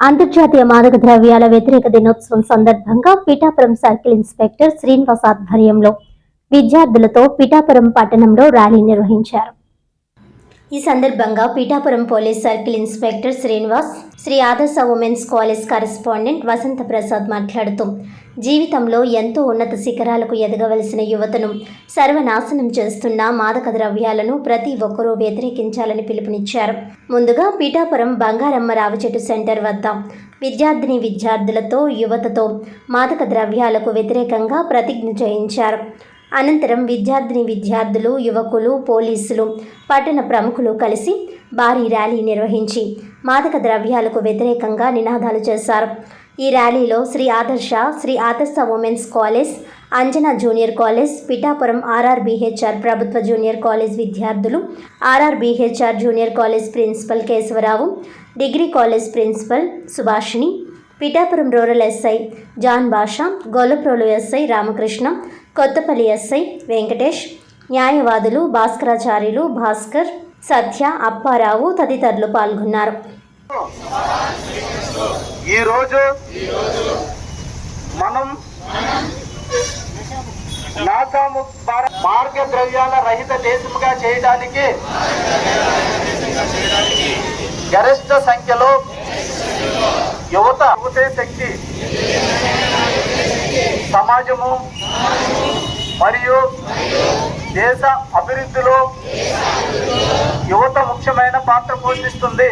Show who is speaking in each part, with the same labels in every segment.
Speaker 1: అంతర్జాతీయ మాదక ద్రవ్యాల వ్యతిరేక దినోత్సవం సందర్భంగా పిఠాపురం సర్కిల్ ఇన్స్పెక్టర్ శ్రీనివాస్ ఆధ్వర్యంలో విద్యార్థులతో పిఠాపురం పట్టణంలో ర్యాలీ నిర్వహించారు. ఈ సందర్భంగా Pithapuram police circle inspector Srinivas Sri Adarsh women's college correspondent Vasantha Prasad మాట్లాడుతూ జీవితంలో ఎంతో ఉన్నత శిఖరాలకు ఎదగవలసిన యువతను సర్వనాశనం చేస్తున్న మాదక ద్రవ్యాలను ప్రతి ఒక్కరూ వ్యతిరేకించాలని పిలుపునిచ్చారు. ముందుగా పీఠాపురం బంగారమ్మ రావిచెట్టు సెంటర్ వద్ద విద్యార్థిని విద్యార్థులతో యువతతో మాదక ద్రవ్యాలకు వ్యతిరేకంగా ప్రతిజ్ఞ చేయించారు. అనంతరం విద్యార్థిని విద్యార్థులు యువకులు పోలీసులు పట్టణ ప్రముఖులు కలిసి భారీ ర్యాలీ నిర్వహించి మాదక ద్రవ్యాలకు వ్యతిరేకంగా నినాదాలు చేశారు. ఈ ర్యాలీలో Sri Adarsh Sri Adarsh women's college Anjana junior college Pithapuram RRBHR ప్రభుత్వ జూనియర్ కాలేజ్ విద్యార్థులు RRBHR junior college principal Keshavarao degree college principal Subhashini Pithapuram rural SI John Basha Gollaprolu SI Ramakrishna Kothapalli SI Venkatesh న్యాయవాదులు భాస్కరాచార్యులు భాస్కర్ సత్య అప్పారావు తదితరులు పాల్గొన్నారు.
Speaker 2: ఈరోజు మనం నాసాము మార్గ ద్రవ్యాల రహిత దేశముగా చేయడానికి గరిష్ట సంఖ్యలో యువత యువతే శక్తి సమాజము మరియు దేశ అభివృద్ధిలో యువత ముఖ్యమైన పాత్ర పోషిస్తుంది.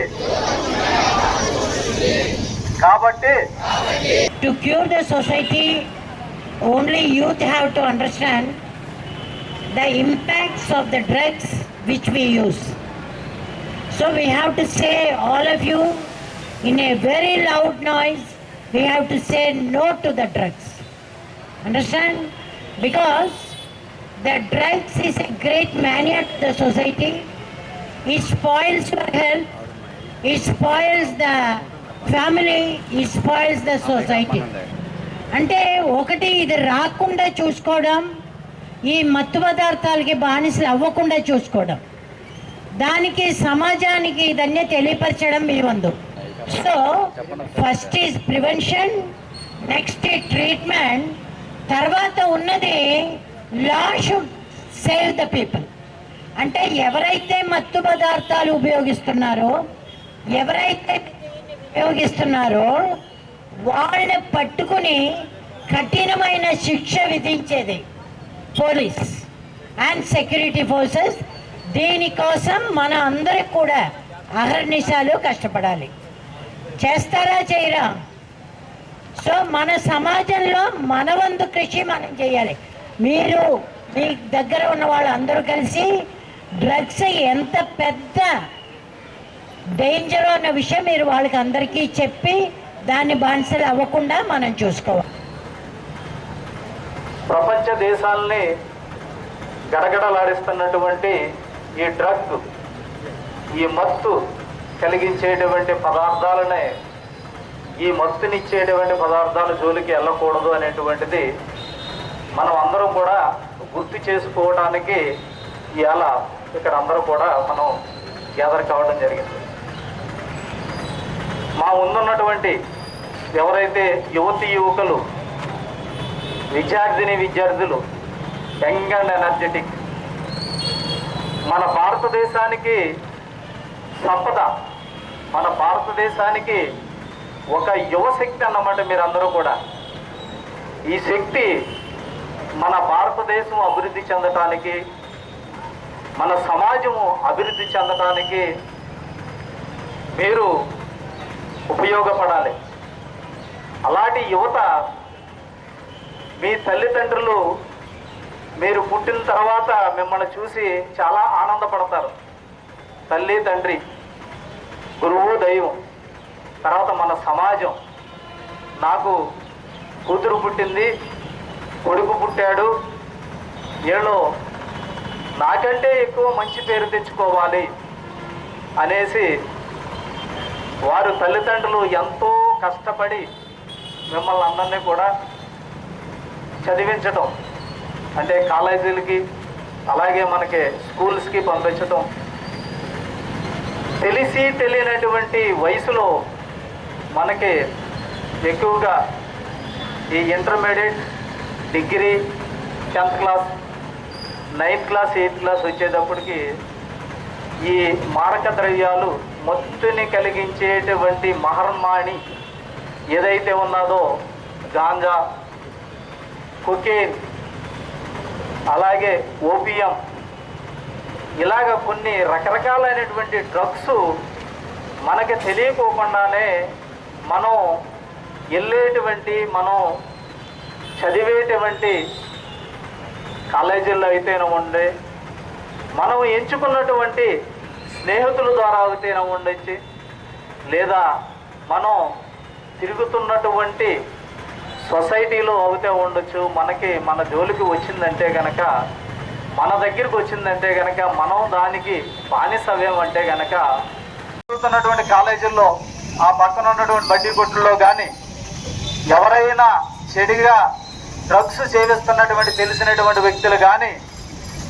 Speaker 2: కాబట్టి
Speaker 3: to cure the society only youth have to understand the impacts of the drugs which we use so we have to say all of you in a very loud noise we have to say no to the drugs Understand? Because the drugs is a great maniac the society society. It spoils your health. It the family it spoils the society అంటే ఒకటి ఇది రాకుండా చూసుకోవడం ఈ మత్తు పదార్థాలకి బానిసలు అవ్వకుండా చూసుకోవడం దానికి సమాజానికి ఇదన్నీ తెలియపరచడం మీ వందు so first is prevention next treatment తర్వాత ఉన్నది law should save the people. అంటే ఎవరైతే మత్తు పదార్థాలు ఉపయోగిస్తున్నారో ఎవరైతే ఉపయోగిస్తున్నారో వాళ్ళని పట్టుకుని కఠినమైన శిక్ష విధించేది పోలీస్ అండ్ సెక్యూరిటీ ఫోర్సెస్. దీనికోసం మన అందరికి కూడా అహర్నిశాలు కష్టపడాలి. చేస్తారా చేయరా? సో మన సమాజంలో మన వంతు కృషి మనం చేయాలి. మీరు మీ దగ్గర ఉన్న వాళ్ళందరూ కలిసి డ్రగ్స్ ఎంత పెద్ద డేంజర్ అన్న విషయం మీరు వాళ్ళకి అందరికీ చెప్పి దాన్ని బానిసలు అవ్వకుండా మనం చూసుకోవాలి.
Speaker 2: ప్రపంచ దేశాలని గడగడలాడిస్తున్నటువంటి ఈ డ్రగ్ ఈ మత్తు కలిగించేటువంటి పదార్థాలనే ఈ మత్తునిచ్చేటువంటి పదార్థాల జోలికి వెళ్ళకూడదు అనేటువంటిది మనం అందరం కూడా గుర్తు చేసుకోవడానికి ఇవాళ ఇక్కడ అందరూ కూడా మనం గ్యాదర్ కావడం జరిగింది. మా ముందున్నటువంటి ఎవరైతే యువతి యువకులు విద్యార్థిని విద్యార్థులు యంగ్ అండ్ ఎనర్జెటిక్ మన భారతదేశానికి సంపద మన భారతదేశానికి ఒక యువశక్తి అన్నమాట మీరందరూ కూడా. ఈ శక్తి మన భారతదేశం అభివృద్ధి చెందటానికి మన సమాజము అభివృద్ధి చెందటానికి మీరు ఉపయోగపడాలి. అలాంటి యువత మీ తల్లిదండ్రులు మీరు పుట్టిన తర్వాత మిమ్మల్ని చూసి చాలా ఆనందపడతారు. తల్లి తండ్రి గురువు దైవం. తర్వాత మన సమాజం నాకు కూతురు పుట్టింది కొడుకు పుట్టాడు. వీళ్ళు నాకంటే ఎక్కువ మంచి పేరు తెచ్చుకోవాలి అనేసి వారు తల్లిదండ్రులు ఎంతో కష్టపడి మిమ్మల్ని అందరినీ కూడా చదివించటం అంటే కాలేజీలకి అలాగే మనకి స్కూల్స్కి పంపించటం. తెలిసి తెలియనటువంటి వయసులో మనకి ఎక్కువగా ఈ intermediate degree tenth class ninth class eighth class వచ్చేటప్పటికి ఈ మారక ద్రవ్యాలు మత్తుని కలిగించేటువంటి మహర్మాణి ఏదైతే ఉన్నదో గాంజా కొకేన్ అలాగే ఓపియం ఇలాగ కొన్ని రకరకాలైనటువంటి డ్రగ్స్ మనకి తెలియకోకుండానే మనం వెళ్ళేటువంటి మనం చదివేటువంటి కాలేజీల్లో అయితేనే ఉండే మనం ఎంచుకున్నటువంటి స్నేహితుల ద్వారా అయితేనే ఉండొచ్చు లేదా మనం తిరుగుతున్నటువంటి సొసైటీలో అవుతే ఉండొచ్చు మనకి మన జోలికి వచ్చిందంటే కనుక మన దగ్గరికి వచ్చిందంటే కనుక మనం దానికి బానిసవ్యం అంటే కనుక చదువుతున్నటువంటి కాలేజీల్లో ఆ పక్కన ఉన్నటువంటి బడ్డీ కొట్టుల్లో కానీ ఎవరైనా చెడుగా డ్రగ్స్ సేవిస్తున్నటువంటి తెలిసినటువంటి వ్యక్తులు కానీ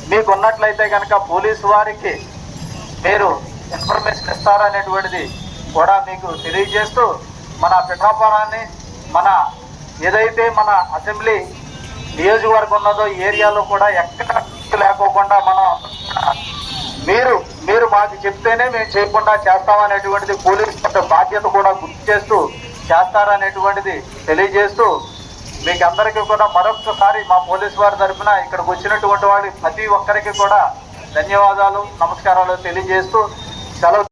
Speaker 2: మీకు ఉన్నట్లయితే కనుక పోలీసు వారికి మీరు ఇన్ఫర్మేషన్ ఇస్తారనేటువంటిది కూడా మీకు తెలియజేస్తూ మన పిఠాపురాన్ని మన ఏదైతే మన అసెంబ్లీ నియోజకవర్గం ఉన్నదో ఏరియాలో కూడా ఎక్కడ లేకోకుండా మనం మీరు మీరు మాకు చెప్తేనే మేము చేయకుండా చేస్తామనేటువంటిది పోలీస్ బాధ్యత కూడా గుర్తు చేస్తూ చేస్తారనేటువంటిది తెలియజేస్తూ మీకు అందరికీ కూడా మరొకసారి మా పోలీస్ వారి తరఫున ఇక్కడికి వచ్చినటువంటి వాళ్ళు ప్రతి ఒక్కరికి కూడా ధన్యవాదాలు నమస్కారాలు తెలియజేస్తూ సెలవు